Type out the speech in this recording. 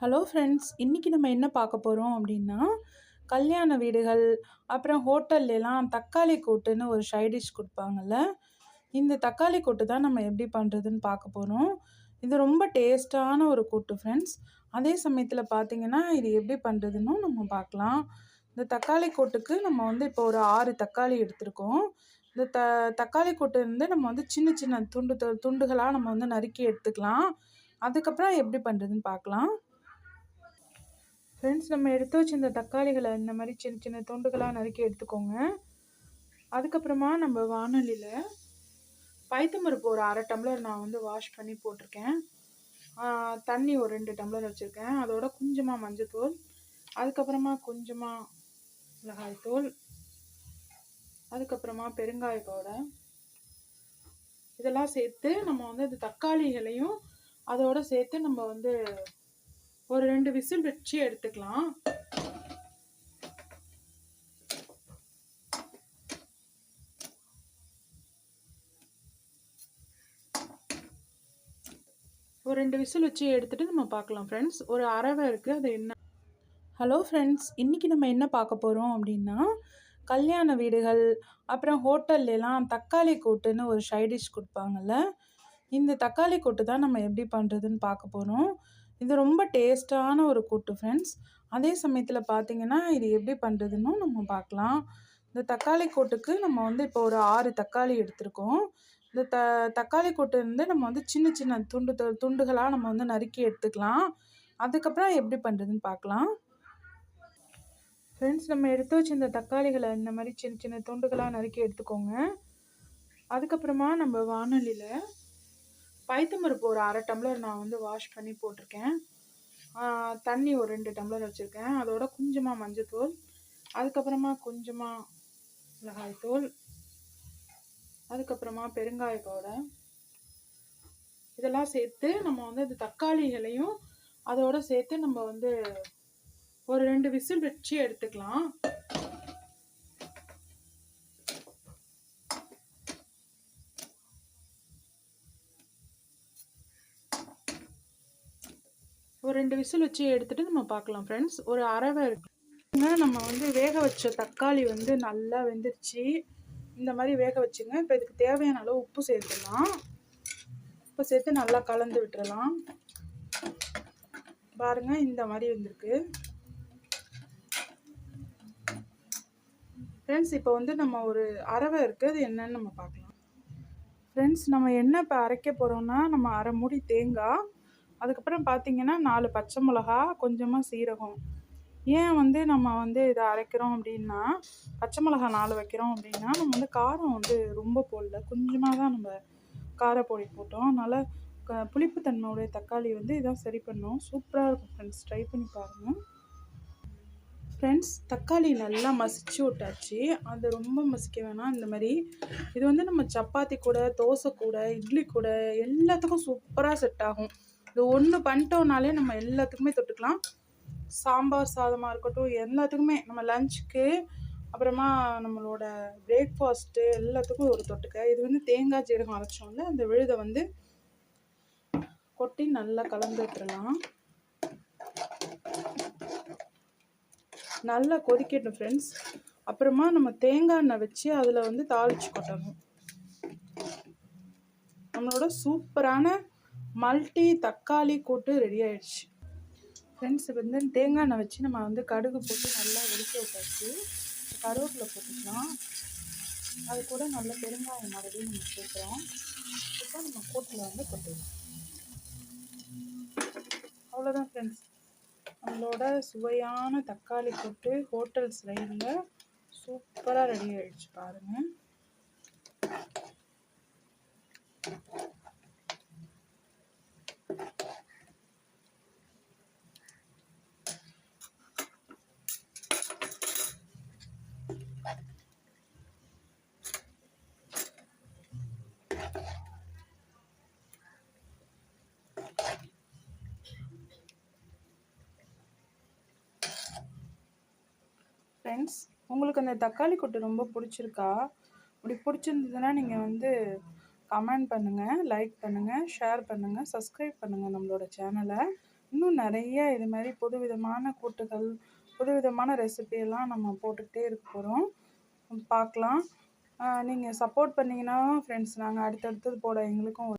Hello friends இன்றைக்கி நம்ம என்ன பார்க்க போகிறோம் அப்படின்னா கல்யாண வீடுகள் அப்புறம் ஹோட்டல்லாம் தக்காளி கூட்டுன்னு ஒரு சைடிஷ் கொடுப்பாங்கல்ல. கொடுப்பாங்கள்ல இந்த தக்காளி கூட்டு தான் நம்ம எப்படி பண்ணுறதுன்னு பார்க்க போகிறோம் இது ரொம்ப டேஸ்ட்டான ஒரு கூட்டு ஃப்ரெண்ட்ஸ் அதே சமயத்தில் பார்த்தீங்கன்னா இது எப்படி பண்ணுறதுன்னும் நம்ம பார்க்கலாம். இந்த தக்காளி கூட்டுக்கு நம்ம வந்து இப்போ ஒரு ஆறு தக்காளி எடுத்திருக்கோம். இந்த த தக்காளி கூட்டு வந்து நம்ம வந்து சின்ன சின்ன துண்டு துண்டுகளாக நம்ம வந்து நறுக்கி எடுத்துக்கலாம். அதுக்கப்புறம் எப்படி பண்ணுறதுன்னு பார்க்கலாம். ஃப்ரெண்ட்ஸ் நம்ம எடுத்து வச்சிருந்த தக்காளிகளை இந்த மாதிரி சின்ன சின்ன துண்டுகளாக நறுக்கி எடுத்துக்கோங்க. அதுக்கப்புறமா நம்ம வானொலியில் பைத்தம்பருப்பு ஒரு அரை டம்ளர் நான் வந்து வாஷ் பண்ணி போட்டிருக்கேன். தண்ணி ஒரு ரெண்டு டம்ளர் வச்சுருக்கேன். அதோட கொஞ்சமாக மஞ்சத்தூள் அதுக்கப்புறமா கொஞ்சமாக மிளகாய்த்தூள் அதுக்கப்புறமா பெருங்காய பவுடர் இதெல்லாம் சேர்த்து நம்ம வந்து அந்த தக்காளிகளையும் அதோடு சேர்த்து நம்ம வந்து ஒரு ரெண்டு விசில் வச்சு எடுத்துக்கலாம். ஒரு ரெண்டு விசில் வச்சு எடுத்துட்டு நம்ம பார்க்கலாம் ஃப்ரெண்ட்ஸ் ஒரு அரவை இருக்குது அது என்ன? ஹலோ ஃப்ரெண்ட்ஸ் இன்றைக்கி நம்ம என்ன பார்க்க போகிறோம் அப்படின்னா கல்யாண வீடுகள் அப்புறம் ஹோட்டல்லாம் தக்காளி கூட்டுன்னு ஒரு சைடிஷ் கொடுப்பாங்கள்ல இந்த தக்காளி கூட்டு தான் நம்ம எப்படி பண்ணுறதுன்னு பார்க்க போகிறோம் இது ரொம்ப டேஸ்ட்டான ஒரு கூட்டு ஃப்ரெண்ட்ஸ். அதே சமயத்தில் பார்த்தீங்கன்னா இது எப்படி பண்ணுறதுன்னும் நம்ம பார்க்கலாம் இந்த தக்காளி கூட்டுக்கு நம்ம வந்து இப்போ ஒரு ஆறு தக்காளி எடுத்திருக்கோம். இந்த த தக்காளி கூட்டு வந்து நம்ம வந்து சின்ன சின்ன துண்டு துண்டுகளாக நம்ம வந்து நறுக்கி எடுத்துக்கலாம். அதுக்கப்புறம் எப்படி பண்ணுறதுன்னு பார்க்கலாம் ஃப்ரெண்ட்ஸ் நம்ம எடுத்து வச்சு இந்த தக்காளிகளை இந்த மாதிரி சின்ன சின்ன துண்டுகளாக நறுக்கி எடுத்துக்கோங்க. அதுக்கப்புறமா நம்ம வானொலியில் பைத்தம்பருப்பு ஒரு அரை டம்ளர் நான் வந்து வாஷ் பண்ணி போட்டிருக்கேன். தண்ணி ஒரு ரெண்டு டம்ளர் வச்சுருக்கேன். அதோட கொஞ்சமாக மஞ்சத்தூள் அதுக்கப்புறமா கொஞ்சமாக மிளகாய்த்தூள் அதுக்கப்புறமா பெருங்காய பவுடர் இதெல்லாம் சேர்த்து நம்ம வந்து அது தக்காளிகளையும் அதோட சேர்த்து நம்ம வந்து ஒரு ரெண்டு விசில் வச்சு எடுத்துக்கலாம். ஒரு ரெண்டு விசில் வச்சு எடுத்துட்டு நம்ம பார்க்கலாம் ஃப்ரெண்ட்ஸ் ஒரு அரவை இருக்குங்க நம்ம வந்து வேக வச்ச தக்காளி வந்து நல்லா வெந்துருச்சு. இந்த மாதிரி வேக வச்சுங்க. இப்போ இதுக்கு தேவையான அளவு உப்பு சேர்த்துடலாம். உப்பு சேர்த்து நல்லா கலந்து விட்டுறலாம். பாருங்கள் இந்த மாதிரி வந்திருக்கு. ஃப்ரெண்ட்ஸ் இப்போ வந்து நம்ம ஒரு அரவை இருக்குது அது என்னன்னு நம்ம பார்க்கலாம். ஃப்ரெண்ட்ஸ் நம்ம என்ன இப்போ அரைக்க போகிறோம்னா நம்ம அரை மூடி தேங்காய். அதுக்கப்புறம் பார்த்தீங்கன்னா நாலு பச்சை மிளகா கொஞ்சமாக சீரகம். ஏன் வந்து நம்ம வந்து இதை அரைக்கிறோம் அப்படின்னா பச்சை மிளகா நாலு வைக்கிறோம் அப்படின்னா நம்ம வந்து காரம் வந்து ரொம்ப போடல. கொஞ்சமாக தான் நம்ம காரப்பொடி போட்டோம். அதனால் க- புளிப்புத்தன்மையுடைய தக்காளி வந்து இதான் சரி பண்ணோம். சூப்பராக இருக்கும் ஃப்ரெண்ட்ஸ் ட்ரை பண்ணி பாருங்கள் ஃப்ரெண்ட்ஸ் தக்காளி நல்லா மசிச்சு விட்டாச்சு. அது ரொம்ப மசிக்க வேணாம். இந்த மாதிரி இது வந்து நம்ம சப்பாத்தி கூட தோசை கூட இட்லி கூட எல்லாத்துக்கும் சூப்பராக செட் ஆகும். இது ஒன்று பண்ணிட்டோம்னாலே நம்ம எல்லாத்துக்குமே தொட்டுக்கலாம். சாம்பார் சாதமாக இருக்கட்டும் எல்லாத்துக்குமே. நம்ம லஞ்சுக்கு அப்புறமா நம்மளோட பிரேக்ஃபாஸ்ட்டு எல்லாத்துக்கும் ஒரு தொட்டுக்க. இது வந்து தேங்காய் ஜீரகம் அரைச்சோம்ல அந்த விழுதை வந்து கொட்டி நல்லா கலந்து விட்டுறலாம். நல்லா கொதிக்கட்டும் ஃப்ரெண்ட்ஸ் அப்புறமா நம்ம தேங்காய் எண்ணெய் வச்சு அதில் வந்து தாளிச்சு கொட்டணும். நம்மளோட சூப்பரான மல்டி தக்காளி கூட்டு ரெடி ஆயிடுச்சு. ஃப்ரெண்ட்ஸ் இப்போ வந்து தேங்காய் எண்ணெய் வச்சு நம்ம வந்து கடுகு போட்டு நல்லா வெடிக்க விட்டாச்சு. கருவேப்பிலை போட்டுக்கலாம். அது கூட நல்ல பெருங்காயம் மாதிரி நம்ம சேர்க்குறோம். இப்போ நம்ம கூட்டில் வந்து கொட்டுவோம் அவ்வளோதான் ஃப்ரெண்ட்ஸ் நம்மளோட சுவையான தக்காளி கூட்டு ஹோட்டல் ஸ்டைலில் சூப்பராக ரெடி ஆகிடுச்சு பாருங்கள் ஃப்ரெண்ட்ஸ் உங்களுக்கு அந்த தக்காளி கொட்டு ரொம்ப பிடிச்சிருக்கா? அப்படி பிடிச்சிருந்ததுன்னா நீங்கள் வந்து கமெண்ட் பண்ணுங்கள் லைக் பண்ணுங்கள் ஷேர் பண்ணுங்கள் சப்ஸ்கிரைப் பண்ணுங்கள் நம்மளோட சேனலை இன்னும் நிறைய இது மாதிரி புதுவிதமான கூட்டுகள் புதுவிதமான ரெசிபியெல்லாம் நம்ம போட்டுக்கிட்டே இருக்க போகிறோம் பார்க்கலாம். நீங்கள் சப்போர்ட் பண்ணிங்கன்னா ஃப்ரெண்ட்ஸ் நாங்கள் அடுத்தடுத்தது போட எங்களுக்கும்